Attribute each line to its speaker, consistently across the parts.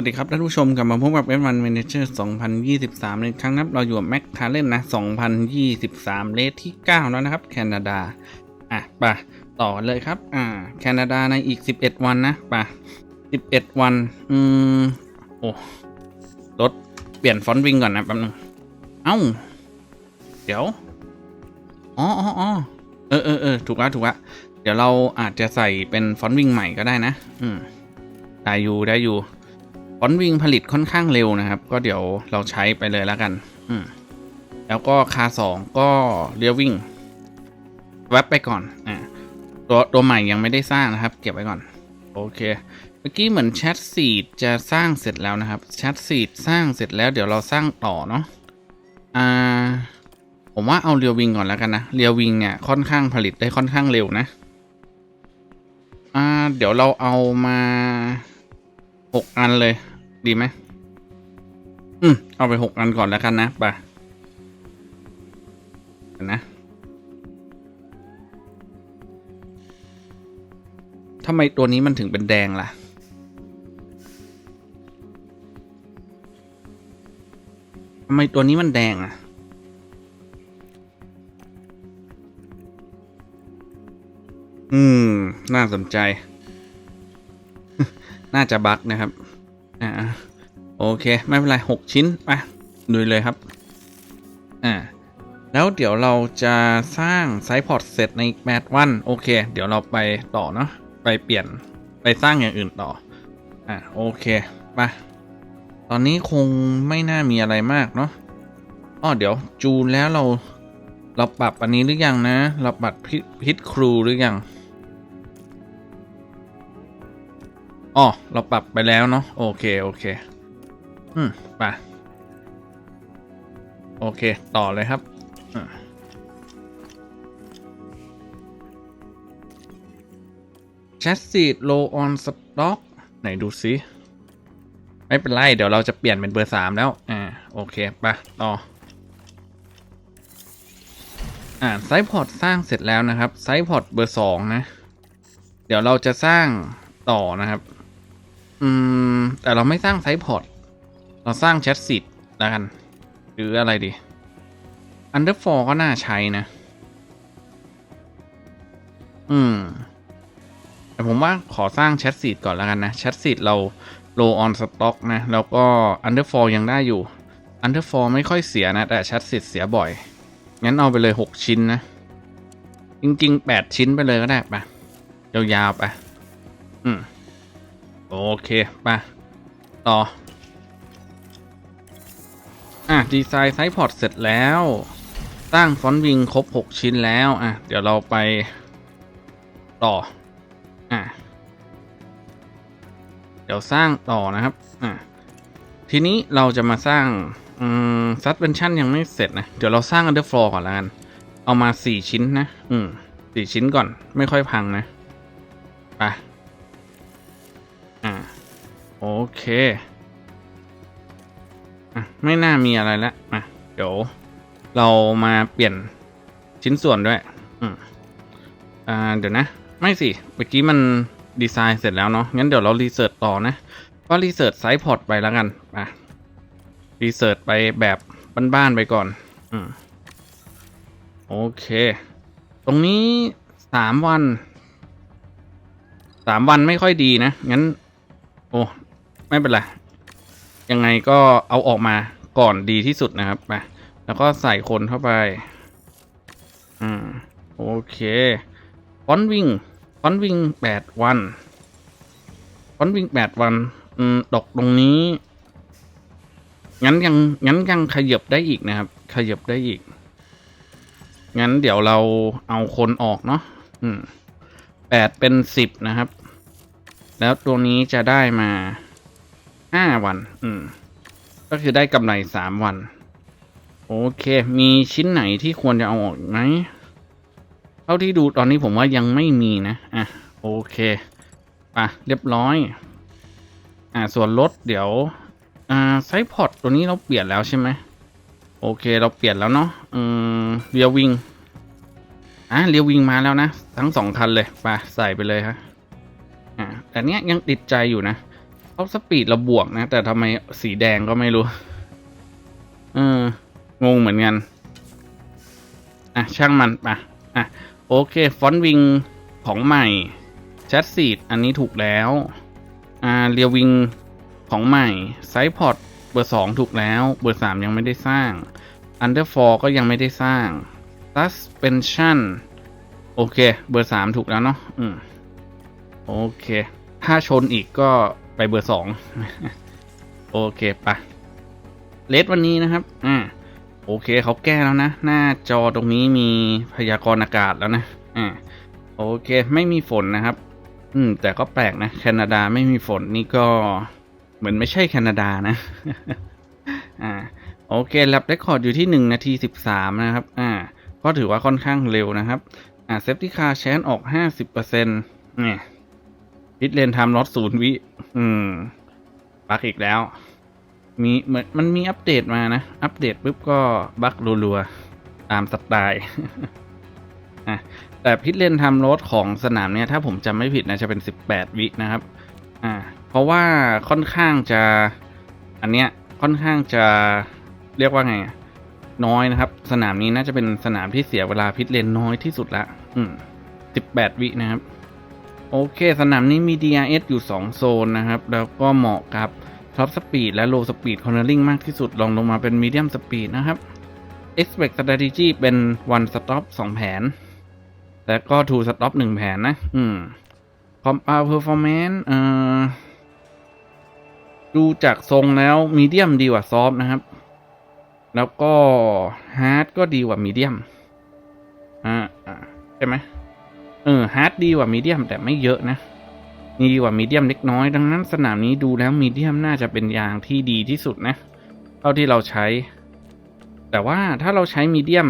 Speaker 1: วัสดีครับท่านผู้ชมกลับมาพบกับ F1 Manager 2023 ในครั้งนับเราอยู่กับแม็กคาร์เลนนะ 2023 เลทที่ 9 แล้วนะครับ แคนาดา อะไปะต่อเลยครับ อ่า แคนาดาในอีก 11 วันนะไปะ11 วัน อืม โอ้รถเปลี่ยนฟอนต์วิงก่อนนะแป๊บนึง เอ้า เดี๋ยว อ๋ออ๋ออเออเออเออถูกแล้วถูกแล้วเดี๋ยวเราอาจจะใส่เป็นฟอนต์วิงใหม่ก็ได้นะ อืม ได้อยู่ได้อยู่ ฟอนวิงผลิตค่อนข้างเร็วนะครับ ก็เดี๋ยวเราใช้ไปเลยแล้วกัน อืมแล้วก็คาสองก็เรียววิ่งแวบไปก่อนอ่าตัวตัวใหม่ยังไม่ได้สร้างนะครับ เก็บไว้ก่อน โอเค เมื่อกี้เหมือนแชทซีดจะสร้างเสร็จแล้วนะครับแชทซีดสร้างเสร็จแล้วเดี๋ยวเราสร้างต่อเนาะอ่าผมว่าเอาเรียววิงก่อนแล้วกันนะเรียววิงเนี่ยค่อนข้างผลิตได้ค่อนข้างเร็วนะอ่าเดี๋ยวเราเอามาหกอันเลย ดีไหมอืม เอาไปหกอันก่อนแล้วกันนะไปเดี๋ยวนะทำไมตัวนี้มันถึงเป็นแดงล่ะ ทำไมตัวนี้มันแดงอะ อืม น่าสนใจ น่าจะบั๊กนะครับ อ่าโอเค ไม่เป็นไรหกชิ้นไปดูเลยครับ อ่า แล้วเดี๋ยวเราจะสร้างไซส์พอร์ตเสร็จในแมทวันโอเค เดี๋ยวเราไปต่อเนาะไปเปลี่ยนไปสร้างอย่างอื่นต่อ อ่าโอเคไปตอนนี้คงไม่น่ามีอะไรมากเนาะอ้อเดี๋ยวจูนแล้วเราเราปรับอันนี้หรือยังนะ เราปรับพิพิษครูหรือยัง อ๋อเราปรับไปแล้วเนาะโอเค โอเค อืมไปโอเค ต่อเลยครับแชสซีดโลออนสต็อกไหนดูซิไม่เป็นไร เดี๋ยวเราจะเปลี่ยนเป็นเบอร์สามแล้ว อ่า โอเคไปต่อ อ่าไซพอร์ตสร้างเสร็จแล้วนะครับไซพอร์ตเบอร์สองนะ เดี๋ยวเราจะสร้างต่อนะครับ อืม แต่เราไม่สร้างไซส์พอร์ต เราสร้างแชทซิดแล้วกัน หรืออะไรดี Underfor ก็น่าใช้นะ อืม แต่ผมว่าขอสร้างแชทซีดก่อนแล้วกันนะแชทซีดเรา low on stock นะ แล้วก็ Underfor ยังได้อยู่ Underfor ไม่ค่อยเสียนะ แต่แชทซีดเสียบ่อย งั้นเอาไปเลย 6 ชิ้นนะ จริงๆ 8 ชิ้นไปเลยก็ได้ปะยาวๆไป อืม โอเคไปต่อ อะดีไซน์ไซส์พอร์ตเสร็จแล้ว สร้างฟอนต์วิงครบ 6 ชิ้นแล้ว อะ เดี๋ยวเราไปต่อ อะ เดี๋ยวสร้างต่อนะครับ อะ ทีนี้เราจะมาสร้าง อืมซัสเพนชั่นยังไม่เสร็จนะ เดี๋ยวเราสร้างอันเดอร์ฟลอร์ก่อนละกัน เอามา 4 ชิ้นนะ อืมสี่ชิ้นก่อน ไม่ค่อยพังนะ ไป โอเคอะไม่น่ามีอะไรแล้วอะเดี๋ยว เรามาเปลี่ยนชิ้นส่วนด้วยอืมอ่าเดี๋ยวนะ ไม่สิเมื่อกี้มันดีไซน์เสร็จแล้วเนาะงั้นเดี๋ยวเรารีเสิร์ชต่อนะก็รีเสิร์ชไซส์พอร์ตไปแล้วกันอะรีเสิร์ชไปแบบบ้านๆไปก่อน อืมโอเค ตรงนี้สามวันสามวันไม่ค่อยดีนะ งั้น โอ้ ไม่เป็นไร ยังไงก็เอาออกมาก่อนดีที่สุดนะครับไปแล้วก็ใส่คนเข้าไป อืม โอเคฟอนวิงฟอนวิงแปดวันฟอนวิงแปดวัน อืมดอกตรงนี้ งั้นยัง งั้นยังขยับได้อีกนะครับ ขยับได้อีก งั้นเดี๋ยวเราเอาคนออกเนาะ อืมแปดเป็นสิบนะครับ แล้วตัวนี้จะได้มา ห้าวัน อืม ก็คือได้กำไรสามวัน โอเค มีชิ้นไหนที่ควรจะเอาออกอีกไหมเท่าที่ดูตอนนี้ผมว่ายังไม่มีนะ อะ โอเคป่ะเรียบร้อย อ่า ส่วนรถเดี๋ยว อ่า ไซพอร์ตตัวนี้เราเปลี่ยนแล้วใช่ไหม โอเค เราเปลี่ยนแล้วเนาะ อืมเรียววิงอะเรียววิงมาแล้วนะ ทั้งสองคันเลยไปใส่ไปเลยครับอ่าแต่เนี้ยยังติดใจอยู่นะ ท็อปสปีดเราบวกนะ แต่ทำไมสีแดงก็ไม่รู้ เออ งงเหมือนกัน อะ ช่างมันปะอะ โอเค ฟอนต์วิงของใหม่แชทซีดอันนี้ถูกแล้ว อ่า เรียววิงของใหม่ ไซพอร์ตเบอร์สองถูกแล้ว เบอร์สามยังไม่ได้สร้าง Under 4ก็ยังไม่ได้สร้าง Suspension โอเค เบอร์สามถูกแล้วเนาะอืมโอเค ถ้าชนอีกก็ ไปเบอร์สองโอเคปะเลสวันนี้นะครับอ่าโอเคเขาแก้แล้วนะ หน้าจอตรงนี้มีพยากรณ์อากาศแล้วนะอ่าโอเคไม่มีฝนนะครับ อืม แต่ก็แปลกนะแคนาดาไม่มีฝนนี่ก็เหมือนไม่ใช่แคนาดานะ อ่า โอเคแลบเรคคอร์ดอยู่ที่1นาที13นะครับ อ่า ก็ถือว่าค่อนข้างเร็วนะครับ อ่าเซฟตี้คาร์แชนออก50%เนี่ยพิทเลนทำลดศูนย์วิ อืมบักอีกแล้ว มีเหมือนมันมีอัปเดตมานะ อัปเดตปุ๊บก็บักรัวๆ ตามสไตล์อะแต่พิทเลนทำรถของสนามเนี่ย ถ้าผมจำไม่ผิดนะจะเป็น 18 วินะครับ อ่า เพราะว่าค่อนข้างจะ อันเนี้ยค่อนข้างจะเรียกว่าไง น้อยนะครับ สนามนี้น่าจะเป็นสนามที่เสียเวลาพิทเลนน้อยที่สุดละ อืม 18 วินะครับ โอเค สนามนี้มี DRS อยู่ 2 โซนนะครับ แล้วก็เหมาะกับ Top Speed และ Low Speed Cornering มากที่สุดลองลงมาเป็น Medium Speed นะครับ Expect Strategy เป็น One Stop 2 แผนแล้วก็ Two Stop 1 แผนนะ อืม Compound Performance เอ่อดูจากทรงแล้ว Medium ดีกว่า Soft นะครับ แล้วก็ Hard ก็ดีกว่า Medium อ่าอ่าใช่ไหม เออ Hard ดีกว่า Medium แต่ไม่เยอะนะดีกว่ามีเดียมเล็กน้อย ดังนั้นสนามนี้ดูแล้วมีเดียมน่าจะเป็นยางที่ดีที่สุดนะ เท่าที่เราใช้ แต่ว่าถ้าเราใช้มีเดียม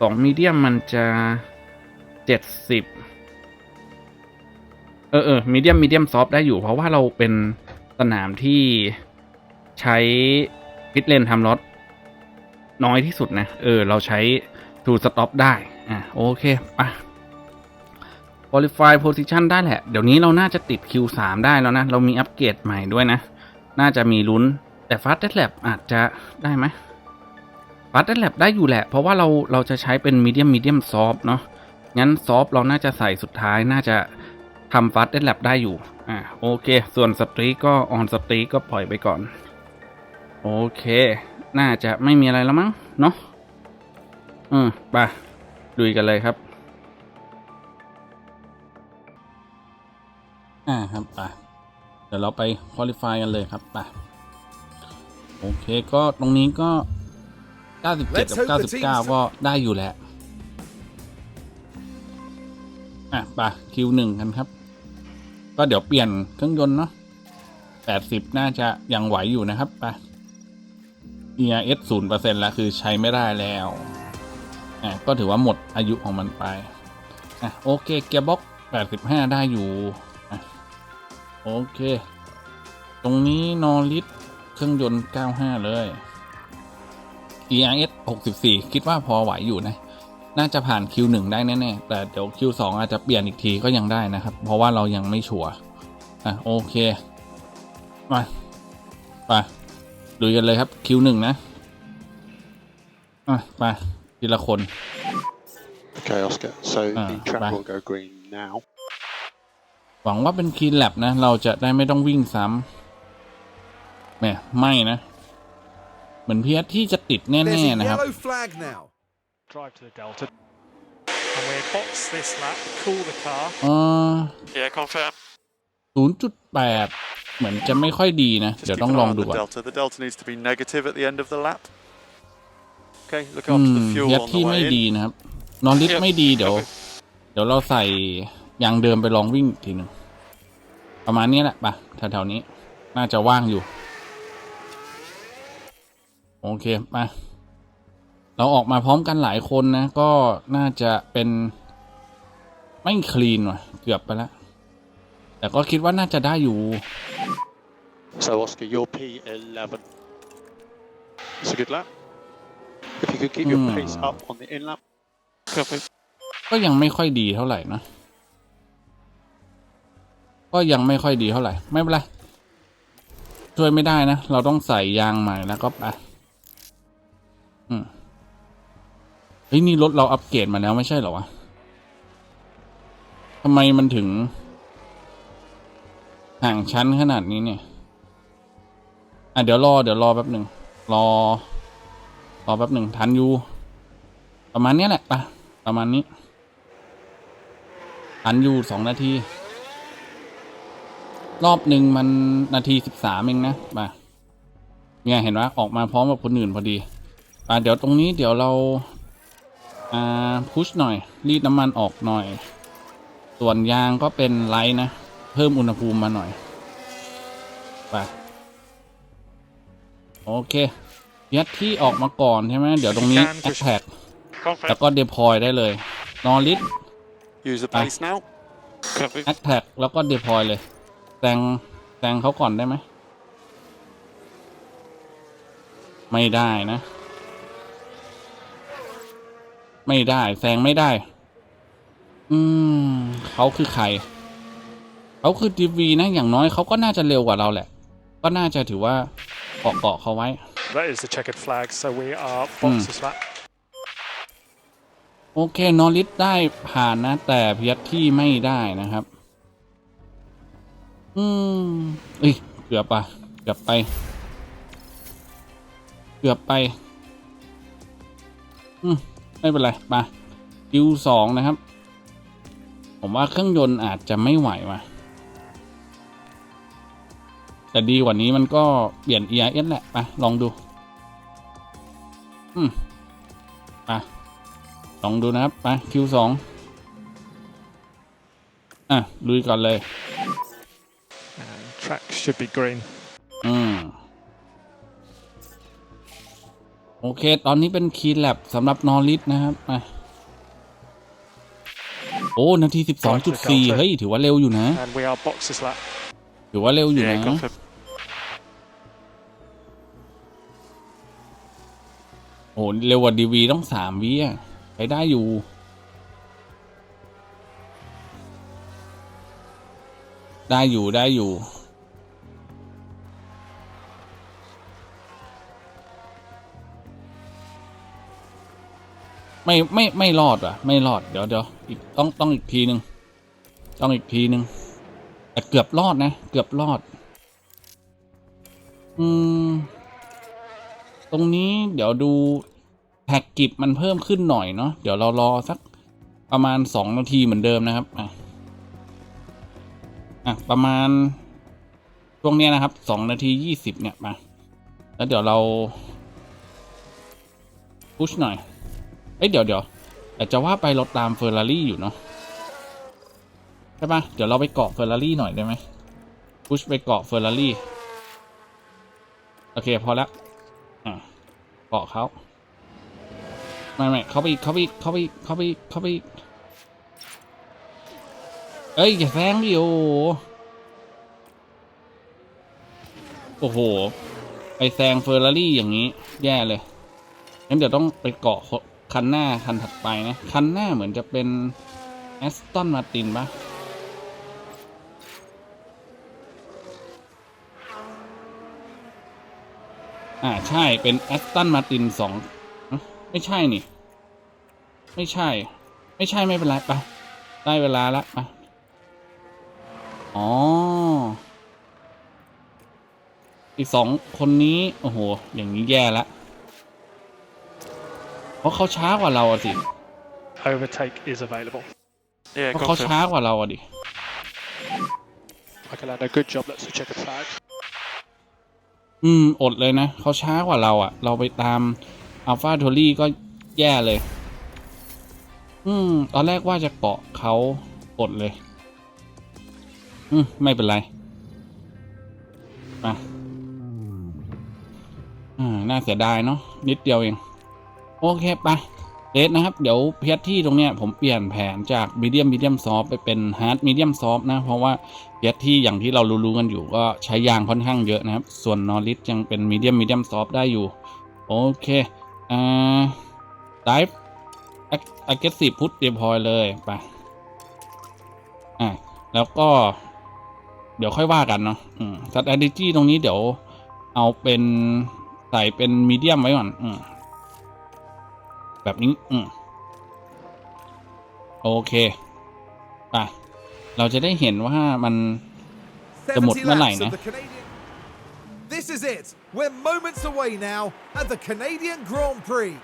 Speaker 1: สองมีเดียมมันจะเจ็ดสิบเออเออมีเดียมมีเดียมซอฟได้อยู่ เพราะว่าเราเป็นสนามที่ใช้พิทเลนทำรถน้อยที่สุดนะ เออ เราใช้ทูสต็อปได้ อะ โอเค ไป qualify position ได้แหละ เดี๋ยวนี้เราน่าจะติด Q3 ได้แล้วนะ เรามีอัปเกรดใหม่ด้วยนะ น่าจะมีลุ้น แต่ Fast Lab อาจจะได้ไหม Fast Lab ได้อยู่แหละ เพราะว่าเราเราจะใช้เป็น medium medium soft เนาะ งั้น soft เราน่าจะใส่สุดท้ายน่าจะทำ Fast Lab ได้อยู่ อ่าโอเค ส่วน Streak ก็ on Streak ก็ปล่อยไปก่อน โอเค น่าจะไม่มีอะไรแล้วมั้ง เนาะ อืมไปดุยกันเลยครับ อ่าครับไปเดี๋ยวเราไปคุริฟายกันเลยครับไปโอเคก็ตรงนี้ก็ 97 กับ 99 ก็ได้อยู่แหละอะไปคิวหนึ่งกันครับ ก็เดี๋ยวเปลี่ยนเครื่องยนต์เนาะ80 น่าจะยังไหวอยู่นะครับไป ERS ศูนย์เปอร์เซ็นต์แล้วคือใช้ไม่ได้แล้วอะก็ถือว่าหมดอายุของมันไปอะโอเคเกียร์บ็อก85 ได้อยู่ โอเค ตรงนี้นอริสเครื่องยนต์ 95 เลย ERS 64 คิดว่าพอไหวอยู่นะ น่าจะผ่าน Q1 ได้แน่ๆ แต่เดี๋ยว Q2 อาจจะเปลี่ยนอีกทีก็ยังได้นะครับ เพราะว่าเรายังไม่ชัวร์ อะ โอเค มาไปดูกันเลยครับ Q1 นะ อะ ไปทีละคน
Speaker 2: Okay, Oscar. So
Speaker 1: Ah,
Speaker 2: the track
Speaker 1: bye.
Speaker 2: will go green now.
Speaker 1: หวังว่าเป็นคีนแลบนะ เราจะได้ไม่ต้องวิ่งซ้ำแหมไม่นะ เหมือนเพียที่จะติดแน่
Speaker 3: There's a
Speaker 1: ๆนะครับ
Speaker 3: yellow flag now.
Speaker 4: drive to the Delta. And we'll box this lap, cool the car.
Speaker 1: เออ
Speaker 5: Yeah, confirm.
Speaker 1: ศูนย์จุดแปดเหมือนจะไม่ค่อยดีนะ
Speaker 5: Just
Speaker 1: เดี๋ยว
Speaker 5: keep
Speaker 1: ต้อง
Speaker 5: an
Speaker 1: ล
Speaker 5: eye
Speaker 1: อง
Speaker 5: on
Speaker 1: ดู
Speaker 5: the
Speaker 1: ก่อน
Speaker 5: delta. The delta needs to be negative at the end of the lap. Okay, look
Speaker 1: อื
Speaker 5: after
Speaker 1: ม
Speaker 5: the fuel
Speaker 1: เพีย
Speaker 5: on
Speaker 1: ที่
Speaker 5: the
Speaker 1: ไม่
Speaker 5: way
Speaker 1: ดี
Speaker 5: in.
Speaker 1: นะครับ นอนลิฟ
Speaker 5: Yep.
Speaker 1: ไม่ดีเดี๋ยว
Speaker 5: Okay.
Speaker 1: เดี๋ยวเราใส่ยางเดิมไปลองวิ่งอีกทีหนึ่ง ประมาณนี้แหละปะแถวๆนี้ น่าจะว่างอยู่ โอเค มา เราออกมาพร้อมกันหลายคนนะ ก็น่าจะเป็น ไม่คลีนว่ะ เกือบไปแล้ว แต่ก็คิดว่าน่าจะได้อยู่
Speaker 2: So Oscar, you're P11. It's a good lap. If you could keep your pace
Speaker 1: Hmm.
Speaker 2: up on the in lap.
Speaker 5: Copy.
Speaker 1: ก็ยังไม่ค่อยดีเท่าไหร่นะ ก็ยังไม่ค่อยดีเท่าไหร่ ไม่เป็นไร ช่วยไม่ได้นะ เราต้องใส่ยางใหม่แล้วก็ไปอืมเฮ้ยนี่รถเราอัปเกรดมาแล้วไม่ใช่เหรอวะทำไมมันถึง ห่างชั้นขนาดนี้เนี่ย อะเดี๋ยวรอเดี๋ยวรอแป๊บหนึ่งรอ รอแป๊บหนึ่งทันอยู่ประมาณนี้แหละปะประมาณนี้ ทันอยู่สองนาที รอบหนึ่งมันนาทีสิบสามเองนะมาเนี่ยเห็นว่าออกมาพร้อมกับคนอื่นพอดีอ่าเดี๋ยวตรงนี้เดี๋ยวเราอ่าพุชหน่อย รีดน้ำมันออกหน่อย ส่วนยางก็เป็นไลท์นะ เพิ่มอุณหภูมิมาหน่อยไปโอเค ยัดที่ออกมาก่อนใช่ไหมเดี๋ยวตรงนี้แอคแท็ก
Speaker 4: Confident.
Speaker 1: แล้วก็เดพอยได้เลยนอริส
Speaker 5: Use the
Speaker 1: Ah.
Speaker 5: base now.
Speaker 2: Copy.
Speaker 1: แอคแท็กแล้วก็เดพอยเลยแซงแซงเขาก่อนได้ไหม ไม่ได้นะ ไม่ได้แซงไม่ได้ อืมเขาคือใคร เขาคือดีวีนะ อย่างน้อยเขาก็น่าจะเร็วกว่าเราแหละ ก็น่าจะถือว่าเกาะเกาะเขาไว้
Speaker 4: That is the checkered flag, so we are
Speaker 1: Hmm.
Speaker 4: box this lap.
Speaker 1: โอเคนอริสได้ผ่านนะ แต่เพียรที่ไม่ได้นะครับ อืมเอ้ยเกือบไปเกือบไป เกือบไป อืมไม่เป็นไร มาคิวสองนะครับ ผมว่าเครื่องยนต์อาจจะไม่ไหวว่ะแต่ดีกว่านี้มันก็เปลี่ยน ERS แหละไปลองดู อืมไปลองดูนะครับไปคิวสองอะลุยก่อนเลย
Speaker 4: track should be green.
Speaker 1: อืมโอเค ตอนนี้เป็นคีย์แลบสำหรับนอริสนะครับมาโอ้ นาทีสิบสองจุดสี่เฮ้ย ถือว่าเร็วอยู่นะ
Speaker 4: And we are box this lap.
Speaker 1: ถือว่าเร็วอยู่
Speaker 5: Yeah,
Speaker 1: นะ
Speaker 5: confirm.
Speaker 1: โอ้เร็วกว่าดีวีต้องสามวิอะไปได้อยู่ ได้อยู่ได้อยู่ ไม่ไม่ไม่รอดอะ ไม่รอดเดี๋ยวเดี๋ยวอีกต้องต้องอีกทีหนึ่งต้องอีกทีหนึ่งแต่เกือบรอดนะ เกือบรอด อืม ตรงนี้เดี๋ยวดูแท็กกิบมันเพิ่มขึ้นหน่อยเนาะเดี๋ยวเรารอสักประมาณสองนาทีเหมือนเดิมนะครับอะอะประมาณช่วงเนี้ยนะครับสองนาทียี่สิบเนี่ยมาแล้วเดี๋ยวเราพุชหน่อย เอ้ยเดี๋ยวเดี๋ยวแต่จะว่าไปเราตามเฟอร์รารี่อยู่เนาะใช่ปะเดี๋ยวเราไปเกาะเฟอร์รารี่หน่อยได้ไหมพุชไปเกาะเฟอร์รารี่โอเคพอละอะเกาะเขาไม่ไม่เขาไปเขาไปเขาไปเขาไปเขาไปเอ้ยอย่าแซงดิโอโอ้โห ไปแซงเฟอร์รารี่อย่างนี้ แย่เลยงั้นเดี๋ยวต้องไปเกาะ คันหน้าคันถัดไปนะ คันหน้าเหมือนจะเป็นแอสตันมาตินปะอ่าใช่เป็นแอสตันมาตินสองไม่ใช่นี่ ไม่ใช่ ไม่ใช่ไม่เป็นไรไปได้เวลาละไปอ๋ออีกสองคนนี้ โอ้โห อย่างนี้แย่ละ ราะเขาช้ากว่าเราอะสิ
Speaker 4: Overtake is available.
Speaker 5: Yeah,
Speaker 1: เพราะเขา
Speaker 5: confirm.
Speaker 1: ช้ากว่าเราอะดิ
Speaker 2: Michael Lando, good job. That's the checkered flag.
Speaker 1: อืม อดเลยนะ เขาช้ากว่าเราอะเราไปตามอัลฟาโทลี่ก็แย่เลย อืม ตอนแรกว่าจะเกาะเขาอดเลย อืม ไม่เป็นไร มา อ่า น่าเสียดายเนาะนิดเดียวเองโอเคไปเดทนะครับ เดี๋ยวเพียที่ตรงเนี้ยผมเปลี่ยนแผนจากมีเดียมมีเดียมซอฟไปเป็นฮาร์ดมีเดียมซอฟนะ เพราะว่าเพียที่อย่างที่เรารู้ๆกันอยู่ก็ใช้ยางค่อนข้างเยอะนะครับ ส่วนนอริสยังเป็นมีเดียมมีเดียมซอฟได้อยู่ โอเคอ่าไดฟ์อ g เก s ซีพุทเดพอยเลยไปอะแล้วก็ เดี๋ยวค่อยว่ากันเนาะอืม strategy ตรงนี้เดี๋ยวเอาเป็นใส่เป็นมีเดียมไว้ก่อนอืม แบบนี้ อืมโอเคไปเราจะได้เห็นว่ามันจะหมด
Speaker 3: 70
Speaker 1: เมื่อไหร่
Speaker 3: laps
Speaker 1: นะ
Speaker 3: of the Canadian. This is it. We're moments away now at the Canadian Grand Prix.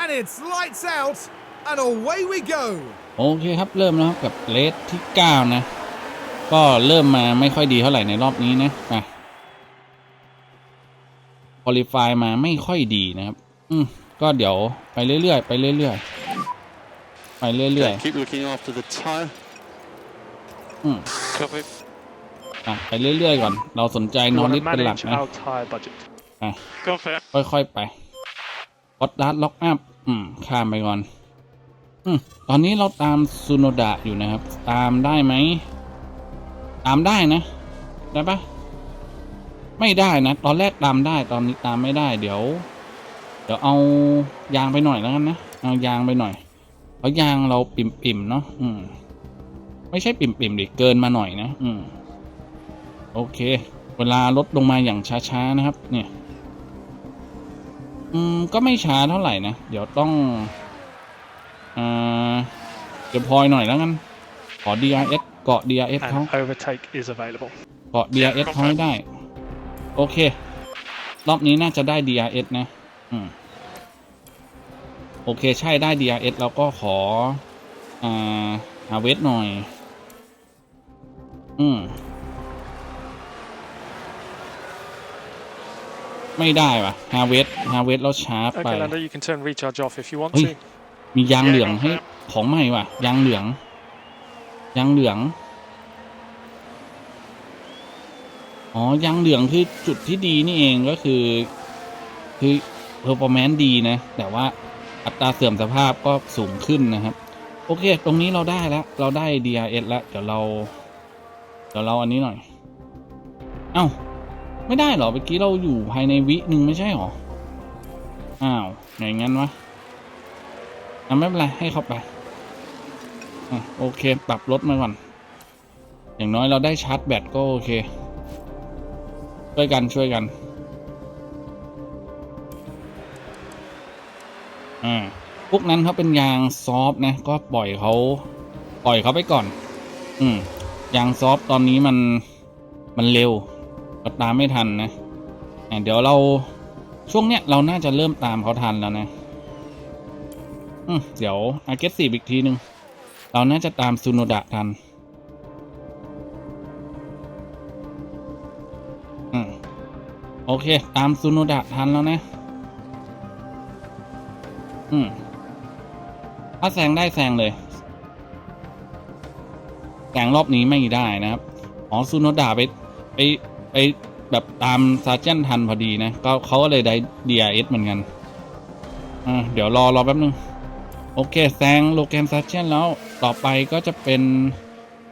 Speaker 3: And it's lights out and away we go.
Speaker 1: โอเคครับ เริ่มแล้วครับกับเลสที่เก้านะ ก็เริ่มมาไม่ค่อยดีเท่าไหร่ในรอบนี้นะอะค อลิฟายมาไม่ค่อยดีนะครับ อืมก็เดี๋ยวไปเรื่อยๆไปเรื่อยๆไปเรื่อย
Speaker 2: Okay, keep looking after the tyre.
Speaker 1: ๆอืม
Speaker 2: Copy.
Speaker 1: อะไปเรื่อยๆก่อน เราสนใจ
Speaker 4: We
Speaker 1: นอ
Speaker 4: want
Speaker 1: ริ
Speaker 4: to
Speaker 1: สเป็นหลัก
Speaker 4: manage
Speaker 1: นะ
Speaker 4: our tyre budget.
Speaker 1: อะ
Speaker 2: Copy.
Speaker 1: ค่อยๆไปกดลัดล็อกอัพ อืม ข้ามไปก่อน อืม ตอนนี้เราตามซูโนดะอยู่นะครับ ตามได้ไหม ตามได้นะ ได้ปะ ไม่ได้นะ ตอนแรกตามได้ตอนนี้ตามไม่ได้ เดี๋ยว เดี๋ยวเอายางไปหน่อยแล้วกันนะเอายางไปหน่อยเพราะยางเราปิ่มๆเนาะอืม ไม่ใช่ปิ่มๆดิเกินมาหน่อยนะ อืม โอเค เวลาลดลงมาอย่างช้าๆนะครับ เนี่ย อืม ก็ไม่ช้าเท่าไหร่นะ เดี๋ยวต้องอ่าเดี๋ยวพลอยหน่อยแล้วกันขอ DRS เกาะ DRS เขา
Speaker 4: And overtake is available.
Speaker 1: เกาะ DRS เขาให้ได้ โอเค รอบนี้น่าจะได้ DRS นะอืมโอเค ใช่ได้ DRS แล้วก็ขอ อ่าหาเวทหน่อย อืม ไม่ได้ว่ะฮาเวสฮาเวสแล้วช้าไป
Speaker 4: Okay, Lando, you can turn recharge off if you want
Speaker 1: Oi.
Speaker 4: to.
Speaker 1: มียางเหลืองให้ ของใหม่ว่ะ ยางเหลือง ยางเหลือง อ๋อยางเหลืองคือจุดที่ดีนี่เองก็คือ คือเพอร์ฟอร์แมนซ์ดีนะ แต่ว่าอัตราเสื่อมสภาพก็สูงขึ้นนะครับ โอเค ตรงนี้เราได้แล้ว เราได้ DRS แล้ว เดี๋ยวเรา เดี๋ยวเราอันนี้หน่อย เอ้า ไม่ได้หรอเมื่อกี้เราอยู่ภายในวิหนึ่งไม่ใช่หรอ อ้าวอย่างงั้นวะอะไม่เป็นไร ให้เขาไปอะโอเค ปรับลดมาก่อน อย่างน้อยเราได้ชาร์จแบตก็โอเค ช่วยกันช่วยกัน อ่า พวกนั้นเขาเป็นยางซอฟต์นะ ก็ปล่อยเขาปล่อยเขาไปก่อน อืม ยางซอฟต์ตอนนี้มันมันเร็วเราตามไม่ทันนะอะเดี๋ยวเราช่วงเนี้ยเราน่าจะเริ่มตามเขาทันแล้วนะ อืมเดี๋ยวอาเกตสีอีกทีหนึ่งเราน่าจะตามซูโนดะทัน โอเค ตามซูโนดะทันแล้วนะ อืม ถ้าแซงได้แซงเลยแซงรอบนี้ไม่ได้นะครับ อ๋อซูโนดะไปไปไปแบบตามซาเจนทันพอดีนะ ก็เขาก็เลยได้ DRS เหมือนกัน อ่า เดี๋ยวรอ รอ แป๊บนึง โอเค แซงโลแกนซาเชนแล้วต่อไปก็จะเป็น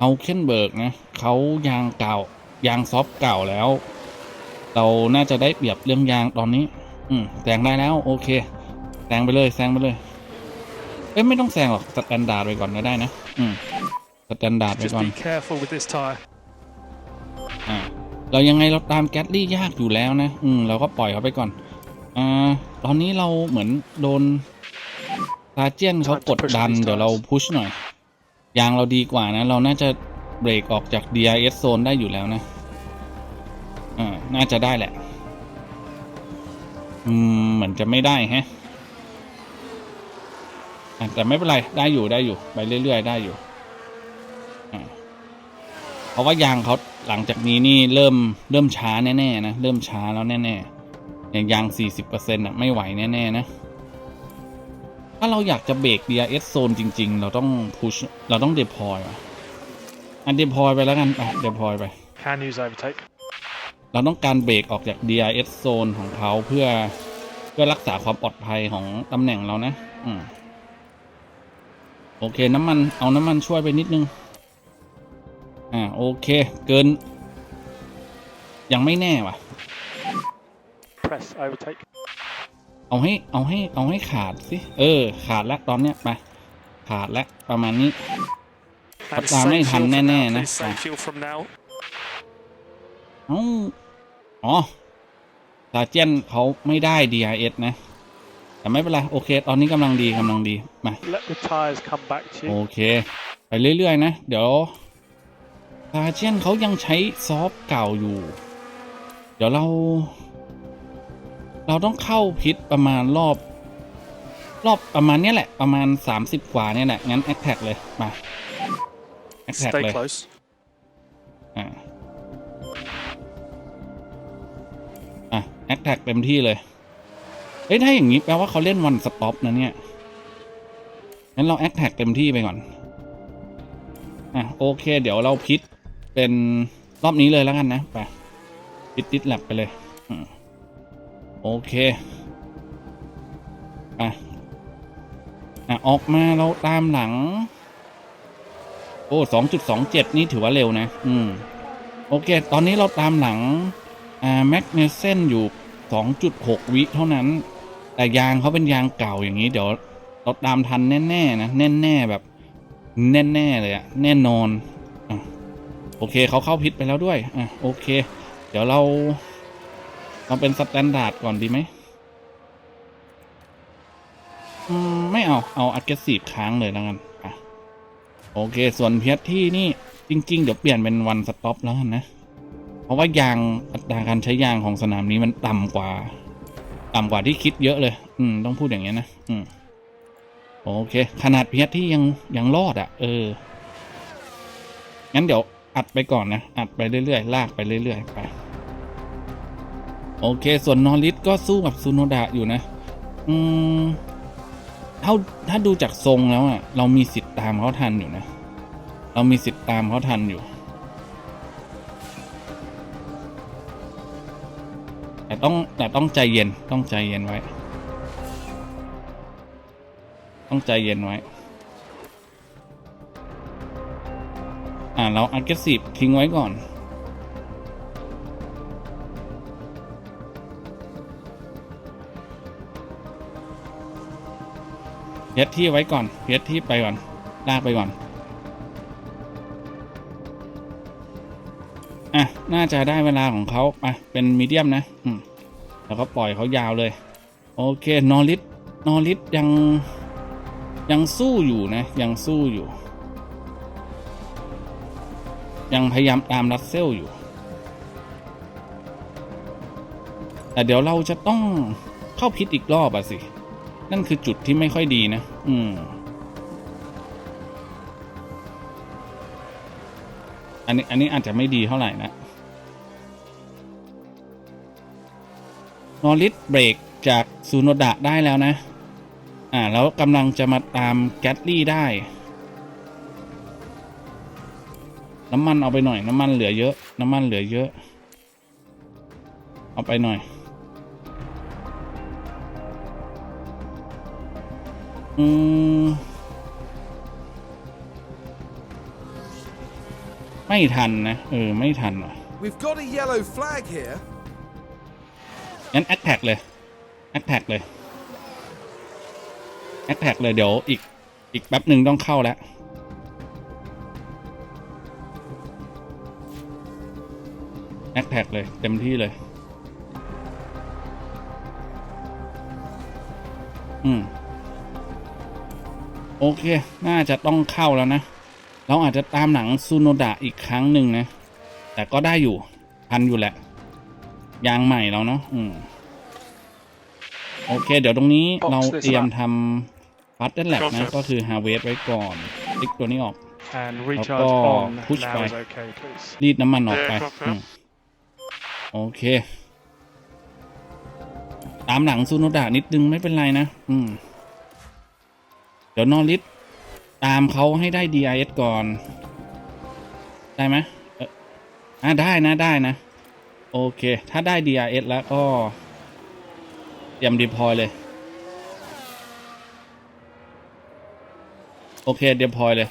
Speaker 1: เอาเคนเบิร์กนะ เขายางเก่ายางซอฟต์เก่าแล้ว เราน่าจะได้เปรียบเรื่องยางตอนนี้ อืมแซงได้แล้ว โอเคแซงไปเลยแซงไปเลย เอ้ยไม่ต้องแซงหรอกสแตนดาร์ดไปก่อนก็ได้นะ อืมสแตนดาร์ดไป
Speaker 4: Just
Speaker 1: ก่อน
Speaker 4: be careful with this tyre.
Speaker 1: อ่าเรายังไงเราตามแกตลี่ยากอยู่แล้วนะ อืมเราก็ปล่อยเขาไปก่อน อ่า ตอนนี้เราเหมือนโดนซาเจียนเขากดดัน เดี๋ยวเราพุชหน่อย ยางเราดีกว่านะ เราน่าจะเบรกออกจาก DRS โซนได้อยู่แล้วนะอ่า น่าจะได้แหละ อืมเหมือนจะไม่ได้แฮะแต่ไม่เป็นไร ได้อยู่ได้อยู่ ไปเรื่อยๆ ได้อยู่เพราะว่ายางเขาหลังจากนี้นี่เริ่มเริ่มช้าแน่ๆนะเริ่มช้าแล้วแน่ๆอย่างยาง 40%อะไม่ไหวแน่ๆนะถ้าเราอยากจะเบรก DRS โซนจริง ๆ เราต้องพุชเราต้องเดพอยว่ะอันเดพอยไปแล้วกันไปเดพอยไป
Speaker 4: Can use overtake.
Speaker 1: เราต้องการเบรกออกจาก DRS โซนของเขาเพื่อเพื่อรักษาความปลอดภัยของตำแหน่งเรานะอืมโอเคน้ำมันเอาน้ำมันช่วยไปนิดนึง อ่าโอเคเกิน ยังไม่แน่ว่ะ
Speaker 4: Press overtake.
Speaker 1: เอาให้เอาให้เอาให้ขาดสิ เออ ขาดแล้วตอนเนี้ยไปขาดแล้วประมาณนี้
Speaker 4: And
Speaker 1: But I
Speaker 4: save
Speaker 1: may
Speaker 4: fuel
Speaker 1: have
Speaker 4: from
Speaker 1: nene,
Speaker 4: now,
Speaker 1: no?
Speaker 4: please,
Speaker 1: เอ้าอ๋อซาเจนเขาไม่ได้ DRS นะ แต่ไม่เป็นไร โอเค ตอนนี้กำลังดีกำลังดี มา
Speaker 4: Let the tyres come back to
Speaker 1: โอ
Speaker 4: you.
Speaker 1: เค ไปเรื่อย ๆ นะ เดี๋ยวซาเจนเขายังใช้ซอฟต์เก่าอยู่ เดี๋ยวเรา เราต้องเข้าพิษประมาณรอบ รอบประมาณเนี้ยแหละ ประมาณ 30 กว่าเนี่ยแหละ งั้นแอคแท็กเลย มาแอคแท็ก
Speaker 5: Stay
Speaker 1: เลย
Speaker 5: close.
Speaker 1: อ่า แอคแท็กเต็มที่เลยเฮ้ยถ้าอย่างนี้แปลว่าเขาเล่นวันสต็อปนะเนี่ยงั้นเราแอคแท็กเต็มที่ไปก่อน อะโอเค เดี๋ยวเราพิษเป็นรอบนี้เลยแล้วกันนะไปพิษติดแลบไปเลยอโอเคอะอะออกมาเราตามหลัง โอ้สองจุดสองเจ็ดนี่ถือว่าเร็วนะ อืม โอเค ตอนนี้เราตามหลัง อ่าแมกเนเซนอยู่สองจุดหกวิเท่านั้น แต่ยางเขาเป็นยางเก่าอย่างนี้ เดี๋ยวเราตามทันแน่ๆนะแน่ๆแบบ แน่ๆเลยอะแน่นอนอโอเคเขาเข้าพิษไปแล้วด้วยอะโอเค เดี๋ยวเราเราเป็นสแตนดาร์ดก่อนดีไหมอืมไม่เอา เอา aggressive ค้างเลยแล้วกันอะโอเค ส่วนเพียที่นี่จริง ๆ เดี๋ยวเปลี่ยนเป็นวันสต็อปแล้วกันนะ เพราะว่ายางอัตราการใช้ยางของสนามนี้มันต่ำกว่า ต่ำกว่าที่คิดเยอะเลย อืม ต้องพูดอย่างเงี้ยนะอืมโอเค ขนาดเพียที่ยังยังรอดอะ่ะ เออ งั้นเดี๋ยวอัดไปก่อนนะ อัดไปเรื่อยๆ ลากไปเรื่อยๆ ไป โอเค ส่วนนอริสก็สู้กับซูโนดะอยู่นะ อืมถ้าถ้าดูจากทรงแล้วอะ เรามีสิทธิ์ตามเขาทันอยู่นะ เรามีสิทธิ์ตามเขาทันอยู่ แต่ต้องแต่ต้องใจเย็นต้องใจเย็นไว้ ต้องใจเย็นไว้ อ่าเรา aggressive ทิ้งไว้ก่อนเพชรที่ไว้ก่อนเพชรที่ไปก่อนลากไปก่อน น่าจะได้เวลาของเขาไปเป็นมีเดียมนะอืมแล้วก็ปล่อยเขายาวเลย โอเคนอริสนอริสยังยังสู้อยู่นะ ยังสู้อยู่ ยังพยายามตามรัสเซลอยู่ แต่เดี๋ยวเราจะต้องเข้าพิษอีกรอบอะสิ นั่นคือจุดที่ไม่ค่อยดีนะ อืมอันนี้อันนี้อาจจะไม่ดีเท่าไหร่นะ นอริสเบรกจากซูโนดะได้แล้วนะ อ่า แล้วกำลังจะมาตามแกตลี่ได้ น้ำมันเอาไปหน่อย น้ำมันเหลือเยอะ น้ำมันเหลือเยอะ เอาไปหน่อย อืม ไม่ทันนะ เออ ไม่ทันว่ะ
Speaker 3: We've got a yellow flag here.
Speaker 1: งั้นแอคแท็กเลยแอคแท็กเลยแอคแท็กเลยเดี๋ยวอีกอีกแป๊บหนึ่งต้องเข้าแล้วแอคแท็กเลยเต็มที่เลย อืม โอเค น่าจะต้องเข้าแล้วนะ เราอาจจะตามหนังซูโนดะอีกครั้งหนึ่งนะ แต่ก็ได้อยู่ ทันอยู่แหละ ยางใหม่แล้วเนาะอืมโอเค เดี๋ยวตรงนี้
Speaker 4: Box
Speaker 1: เรา
Speaker 4: this
Speaker 1: เตรียม
Speaker 4: up
Speaker 1: ทำฟัตเตอร์แลบนะ
Speaker 5: Gotcha.
Speaker 1: ก็คือ harvest ไว้ก่อนติ๊กตัวนี้ออก
Speaker 4: And recharge
Speaker 1: I've got
Speaker 4: on
Speaker 1: push
Speaker 4: now
Speaker 1: back.
Speaker 4: is okay, please.
Speaker 1: รีดน้ำมันออกไป
Speaker 5: เออครับ
Speaker 1: อืมโอเค ตามหลังซูโนดะนิดนึงไม่เป็นไรนะ อืม เดี๋ยวนอริสตามเขาให้ได้ DIS ก่อน ได้ไหมเอออะได้นะได้นะ โอเค ถ้าได้ DRS แล้วก็ เตรียมดีพอยเลย โอเคเดีพอยเลย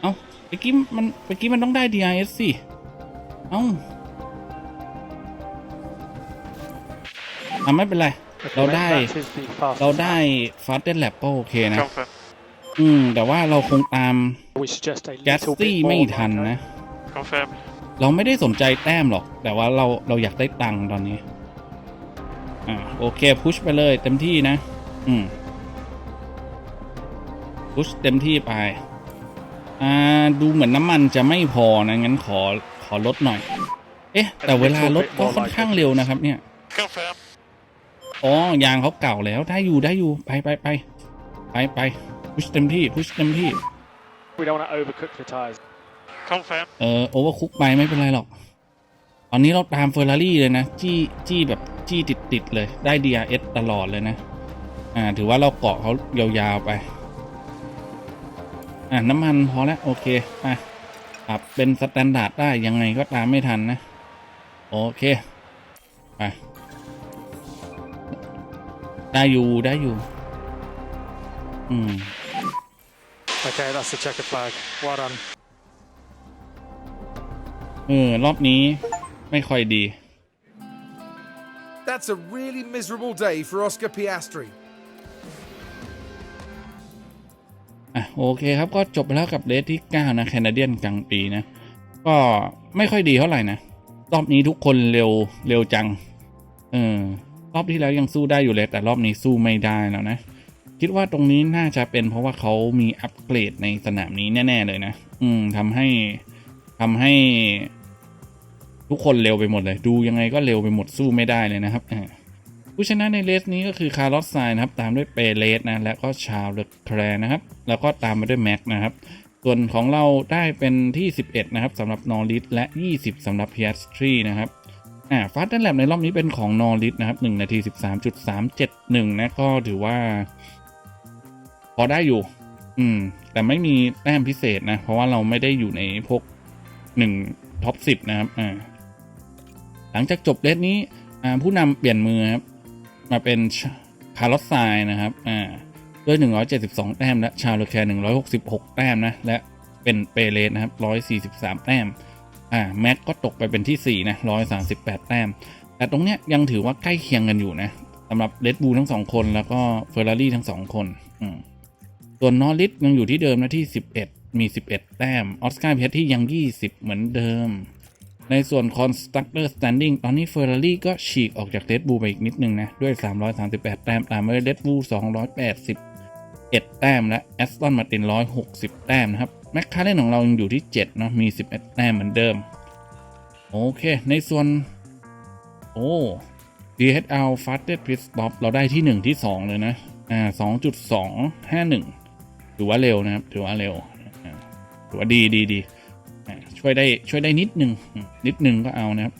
Speaker 1: เอ้าเมื่อกี้มันเมื่อกี้มันต้องได้ DRS สิ เอ้าอะไม่เป็นไร
Speaker 4: Okay,
Speaker 1: เรา
Speaker 4: that-
Speaker 1: ได้
Speaker 4: that is the fastest
Speaker 1: เรา
Speaker 4: lap.
Speaker 1: ได้ Fast Lap ก็โอเคนะ
Speaker 5: Confirm.
Speaker 1: อืม แต่ว่าเราคงตาม
Speaker 4: We suggest a
Speaker 1: แก๊ส
Speaker 4: little
Speaker 1: ซี่
Speaker 4: bit
Speaker 1: ไม่
Speaker 4: more,
Speaker 1: ทัน
Speaker 4: Marco.
Speaker 1: นะ
Speaker 5: Confirm.
Speaker 1: เราไม่ได้สนใจแต้มหรอก แต่ว่าเราเราอยากได้ตังค์ตอนนี้ อ่าโอเคพุชไปเลยเต็มที่นะ อืมพุชเต็มที่ไป อ่าดูเหมือนน้ำมันจะไม่พอนะ งั้นขอขอลดหน่อย เอ๊ะ แต่เวลารถก็ค่อนข้างเร็วนะครับ เนี่ยอ๋อยางเขาเก่าแล้วได้อยู่ได้อยู่ไปไปไปไปไปพุชเต็มที่พุชเต็มที่
Speaker 4: We don't want to overcook the tyres.
Speaker 5: Confirm.
Speaker 1: เออโอเวอร์คุกไปไม่เป็นไรหรอก ตอนนี้เราตามเฟอร์รารี่เลยนะจี้จี้แบบจี้ติดติดๆเลย ได้ DRS ตลอดเลยนะ อ่า ถือว่าเราเกาะเขายาวๆไป อ่าน้ำมันพอแล้วโอเคไปปรับเป็นสแตนดาร์ดได้ยังไงก็ตามไม่ทันนะ โอเคไปได้อยู่ได้อยู่ อืม
Speaker 4: Okay, that's the checkered flag. Well done.
Speaker 1: เออ รอบนี้ไม่ค่อยดี
Speaker 3: That's a really miserable day for Oscar Piastri.
Speaker 1: อะโอเคครับก็จบไปแล้วกับเลสที่ 9 นะแคนาเดียนกลางปีนะ ก็ไม่ค่อยดีเท่าไหร่นะ รอบนี้ทุกคนเร็วเร็วจัง เออ รอบที่แล้วยังสู้ได้อยู่เลยแต่รอบนี้สู้ไม่ได้แล้วนะ คิดว่าตรงนี้น่าจะเป็นเพราะว่าเขามีอัปเกรดในสนามนี้แน่ ๆ เลยนะ อืมทำให้ ทำให้ทุกคนเร็วไปหมดเลย ดูยังไงก็เร็วไปหมดสู้ไม่ได้เลยนะครับอ่าผู้ชนะในเลสนี้ก็คือคาร์ลอสไซน์นะครับ ตามด้วยเปเรสนะและก็ชาร์ลแคลร์นะครับ แล้วก็ตามมาด้วยแม็กนะครับ ส่วนของเราได้เป็นที่ 11 นะครับสำหรับนอริสและ 20สำหรับเพี a สทรีนะครับอ่าฟาสต์แลบในรอบนี้เป็นของนอริสนะครับ1นาที 13.371 นะก็ถือว่า พอได้อยู่ อืม แต่ไม่มีแต้มพิเศษนะ เพราะว่าเราไม่ได้อยู่ในพวก 1ท็อป10นะครับอ่าหลังจากจบเลสนี้อ่าผู้นำเปลี่ยนมือครับมาเป็นคาร์ลอสไซน์นะครับอ่าด้วย 172 แต้ม และ ชาร์ลแคร์166 แต้ม นะ และเป็นเปเรสนะครับ 143 แต้ม อ่า แม็กก็ตกไปเป็นที่ 4 นะ 138 แต้ม แต่ตรงเนี้ยยังถือว่าใกล้เคียงกันอยู่นะสำหรับเ d ดบูทั้งสองคนแล้วก็เฟอร์รารี่ทั้งสองคน อืมส่วนนอริสยังอยู่ที่เดิมนะที่ 11 มี 11 แต้ม ออสการ์เพชที่ยัง 20 เหมือนเดิม ในส่วน Constructor Standing ตอนนี้ Ferrari ก็ฉีกออกจาก Red Bull ไปอีกนิดนึงนะ ด้วย 338 แต้ม ตามมาด้วย Red Bull 281 แต้ม และ Aston Martin 160 แต้ม นะครับ McLaren ของเรายังอยู่ที่ 7 เนาะมี 11 แต้มเหมือนเดิม โอเค ในส่วน โอ้ DHL Fastest Pit Stop เราได้ที่ 1 ที่ 2 เลยนะ อ่า 2.251 ถือว่าเร็วนะครับ ถือว่าเร็ว ถือว่าดีดีดีช่วยได้ช่วยได้นิดหนึ่งนิดหนึ่งก็เอานะครับ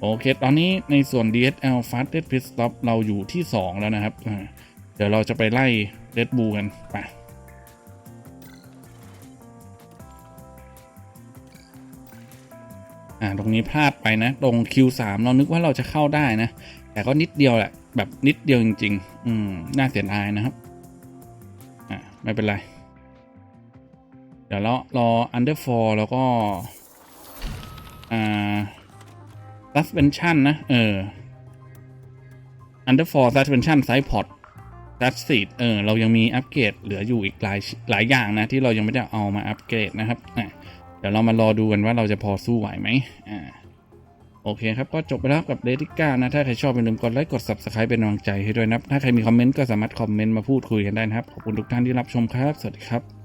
Speaker 1: โอเค ตอนนี้ในส่วน DSL Fastest Pit Stop เราอยู่ที่ 2 แล้วนะครับ เดี๋ยวเราจะไปไล่ Red Bull กันไปอ่าตรงนี้พลาดไปนะ ตรง Q3 เรานึกว่าเราจะเข้าได้นะ แต่ก็นิดเดียวแหละ แบบนิดเดียวจริง ๆ อืม น่าเสียดายนะครับ อ่าไม่เป็นไร ดี๋ยวเรารอ under four แล้วก็ อ่า suspension นะ เออ under four suspension side pod dash seat เออ เรายังมีอัปเกรดเหลืออยู่อีกหลายหลายอย่างนะ ที่เรายังไม่ได้เอามาอัปเกรดนะครับ อะ เดี๋ยวเรามารอดูกันว่าเราจะพอสู้ไหวไหมอ่า โอเคครับ ก็จบไปแล้วกับเดติก้านะ ถ้าใครชอบอย่าลืมกดไลค์ กด subscribe เป็นกำลังใจให้ด้วยนะ ถ้าใครมีคอมเมนต์ก็สามารถคอมเมนต์มาพูดคุยกันได้นะครับ ขอบคุณทุกท่านที่รับชมครับ สวัสดีครับ